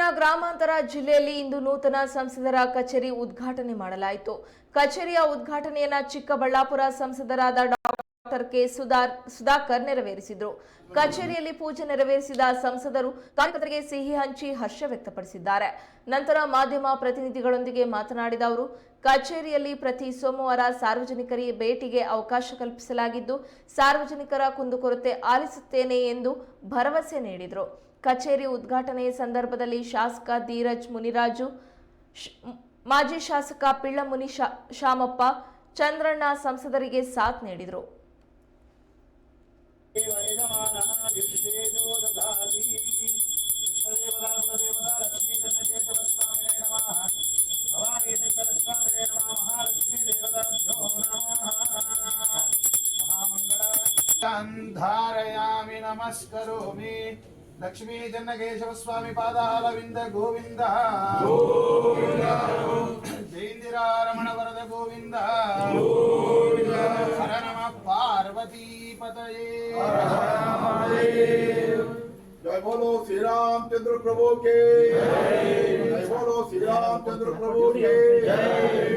ಬೆಂಗಳೂರಿನ ಗ್ರಾಮಾಂತರ ಜಿಲ್ಲೆಯಲ್ಲಿ ಇಂದು ನೂತನ ಸಂಸದರ ಕಚೇರಿ ಉದ್ಘಾಟನೆ ಮಾಡಲಾಯಿತು. ಕಚೇರಿಯ ಉದ್ಘಾಟನೆಯನ್ನ ಚಿಕ್ಕಬಳ್ಳಾಪುರ ಸಂಸದರಾದ ಡಾಕ್ಟರ್ ಕೆ. ಸುಧಾರ್, ಸುಧಾಕರ್ ನೆರವೇರಿಸಿದರು. ಕಚೇರಿಯಲ್ಲಿ ಪೂಜೆ ನೆರವೇರಿಸಿದ ಸಂಸದರು ಕಾರ್ಯಕರ್ತರಿಗೆ ಸಿಹಿ ಹಂಚಿ ಹರ್ಷ ವ್ಯಕ್ತಪಡಿಸಿದ್ದಾರೆ. ನಂತರ ಮಾಧ್ಯಮ ಪ್ರತಿನಿಧಿಗಳೊಂದಿಗೆ ಮಾತನಾಡಿದ ಅವರು, ಕಚೇರಿಯಲ್ಲಿ ಪ್ರತಿ ಸೋಮವಾರ ಸಾರ್ವಜನಿಕರಿಗೆ ಭೇಟಿಗೆ ಅವಕಾಶ ಕಲ್ಪಿಸಲಾಗಿದ್ದು, ಸಾರ್ವಜನಿಕರ ಕುಂದುಕೊರತೆ ಆಲಿಸುತ್ತೇನೆ ಎಂದು ಭರವಸೆ ನೀಡಿದರು. ಕಚೇರಿ ಉದ್ಘಾಟನೆಯ ಸಂದರ್ಭದಲ್ಲಿ ಶಾಸಕ ಧೀರಜ್ ಮುನಿರಾಜು ಮಾಜಿ ಶಾಸಕ ಪಿಳ್ಳಮುನಿ ಶಾಮಪ್ಪ, ಚಂದ್ರಣ್ಣ ಸಂಸದರಿಗೆ ಸಾಥ್ ನೀಡಿದರು. ಧಾರಯಾಮಿ లక్ష్మీ చెన్నకేశవ స్వామి పాదాల వింద గోవింద జయందిరా రమణ వరద గోవింద పార్వతీపతయే राम चंद्र प्रभु के जय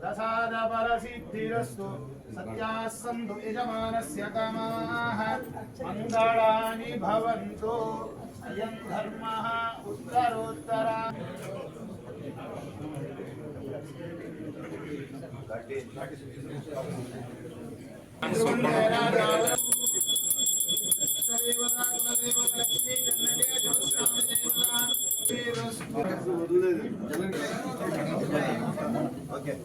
प्रसादफलसिद्धिरस्तु सत्याः सन्तु यजमानस्य कामाः मङ्गलानि भवन्तु। अयं धर्मः उत्तरोत्तरा। Okay.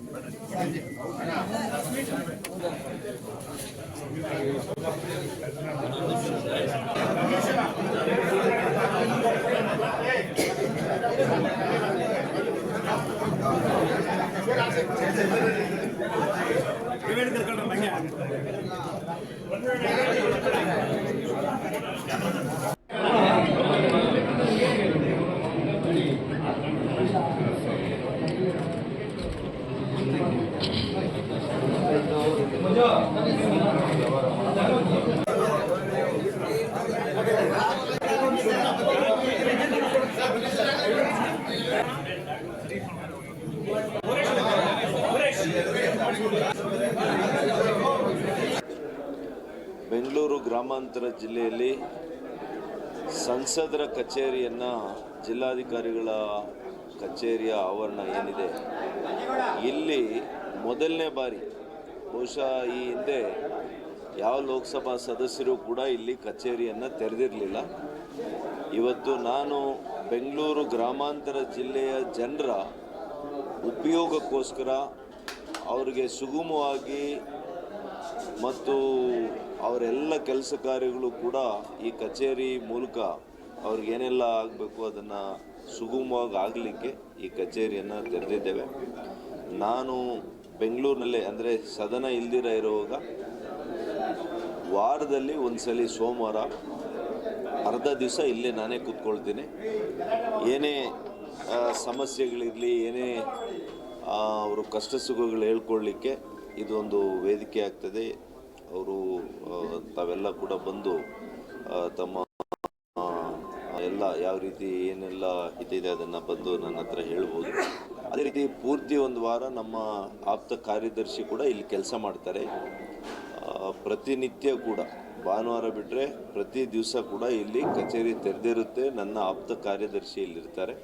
ಬೆಂಗಳೂರು ಗ್ರಾಮಾಂತರ ಜಿಲ್ಲೆಯಲ್ಲಿ ಸಂಸದರ ಕಚೇರಿಯನ್ನು ಜಿಲ್ಲಾಧಿಕಾರಿಗಳ ಕಚೇರಿಯ ಆವರಣ ಏನಿದೆ? ಇಲ್ಲಿ ಮೊದಲನೇ ಬಾರಿ ಬಹುಶಃ ಈ ಹಿಂದೆ ಯಾವ ಲೋಕಸಭಾ ಸದಸ್ಯರು ಕೂಡ ಇಲ್ಲಿ ಕಚೇರಿಯನ್ನು ತೆರೆದಿರಲಿಲ್ಲ. ಇವತ್ತು ನಾನು ಬೆಂಗಳೂರು ಗ್ರಾಮಾಂತರ ಜಿಲ್ಲೆಯ ಜನರ ಉಪಯೋಗಕ್ಕೋಸ್ಕರ ಅವರಿಗೆ ಸುಗಮವಾಗಿ ಮತ್ತು ಅವರೆಲ್ಲ ಕೆಲಸ ಕಾರ್ಯಗಳು ಕೂಡ ಈ ಕಚೇರಿ ಮೂಲಕ ಅವ್ರಿಗೇನೆಲ್ಲ ಆಗಬೇಕು ಅದನ್ನು ಸುಗಮವಾಗಿ ಆಗಲಿಕ್ಕೆ ಈ ಕಚೇರಿಯನ್ನು ತೆರೆದಿದ್ದೇವೆ. ನಾನು ಬೆಂಗಳೂರಿನಲ್ಲೇ, ಅಂದರೆ ಸದನ ಇಲ್ದಿರ ಇರುವಾಗ ವಾರದಲ್ಲಿ ಒಂದ್ಸಲಿ ಸೋಮವಾರ ಅರ್ಧ ದಿವಸ ಇಲ್ಲೇ ನಾನೇ ಕೂತ್ಕೊಳ್ತೀನಿ. ಏನೇ ಸಮಸ್ಯೆಗಳಿರಲಿ, ಏನೇ ಅವರು ಕಷ್ಟ ಸುಖಗಳು ಹೇಳ್ಕೊಳ್ಳಿಕ್ಕೆ ಇದೊಂದು ವೇದಿಕೆ ಆಗ್ತದೆ. ಅವರು ತಾವೆಲ್ಲ ಕೂಡ ಬಂದು ತಮ್ಮ ಎಲ್ಲ ಯಾವ ರೀತಿ ಏನೆಲ್ಲ ಇದೆ ಅದನ್ನು ಬಂದು ನನ್ನ ಹತ್ರ ಹೇಳ್ಬೋದು. ಅದೇ ರೀತಿ ಪೂರ್ತಿ ಒಂದು ವಾರ ನಮ್ಮ ಆಪ್ತ ಕಾರ್ಯದರ್ಶಿ ಕೂಡ ಇಲ್ಲಿ ಕೆಲಸ ಮಾಡ್ತಾರೆ. ಪ್ರತಿನಿತ್ಯ ಕೂಡ, ಭಾನುವಾರ ಬಿಟ್ಟರೆ ಪ್ರತಿ ದಿವಸ ಕೂಡ ಇಲ್ಲಿ ಕಚೇರಿ ತೆರೆದಿರುತ್ತೆ. ನನ್ನ ಆಪ್ತ ಕಾರ್ಯದರ್ಶಿ ಇಲ್ಲಿರ್ತಾರೆ.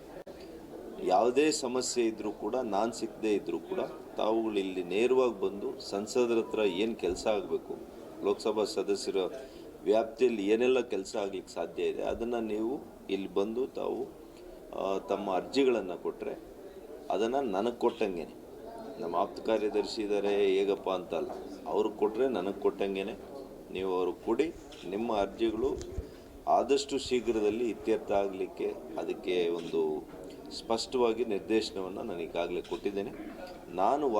ಯಾವುದೇ ಸಮಸ್ಯೆ ಇದ್ದರೂ ಕೂಡ, ನಾನು ಸಿಕ್ಕದೇ ಇದ್ದರೂ ಕೂಡ, ತಾವುಗಳು ಇಲ್ಲಿ ನೇರವಾಗಿ ಬಂದು ಸಂಸದರ ಹತ್ರ ಏನು ಕೆಲಸ ಆಗಬೇಕು, ಲೋಕಸಭಾ ಸದಸ್ಯರ ವ್ಯಾಪ್ತಿಯಲ್ಲಿ ಏನೆಲ್ಲ ಕೆಲಸ ಆಗಲಿಕ್ಕೆ ಸಾಧ್ಯ ಇದೆ, ಅದನ್ನು ನೀವು ಇಲ್ಲಿ ಬಂದು ತಾವು ತಮ್ಮ ಅರ್ಜಿಗಳನ್ನು ಕೊಟ್ಟರೆ ಅದನ್ನು ನನಗೆ ಕೊಟ್ಟಂಗೆ ನಮ್ಮ ಆಪ್ತ ಕಾರ್ಯದರ್ಶಿ ಇದ್ದಾರೆ ಹೇಗಪ್ಪ ಅಂತಲ್ಲ. ಅವ್ರಿಗೆ ಕೊಟ್ಟರೆ ನನಗೆ ಕೊಟ್ಟಂಗೆ ನೀವು ಅವ್ರಿಗೆ ಕೊಡಿ, ನಿಮ್ಮ ಅರ್ಜಿಗಳು ಆದಷ್ಟು ಶೀಘ್ರದಲ್ಲಿ ಇತ್ಯರ್ಥ ಆಗಲಿಕ್ಕೆ ಅದಕ್ಕೆ ಒಂದು ಸ್ಪಷ್ಟವಾಗಿ ನಿರ್ದೇಶನವನ್ನು ನನಗಾಗಲೇ ಕೊಟ್ಟಿದ್ದೇನೆ. ನಾನು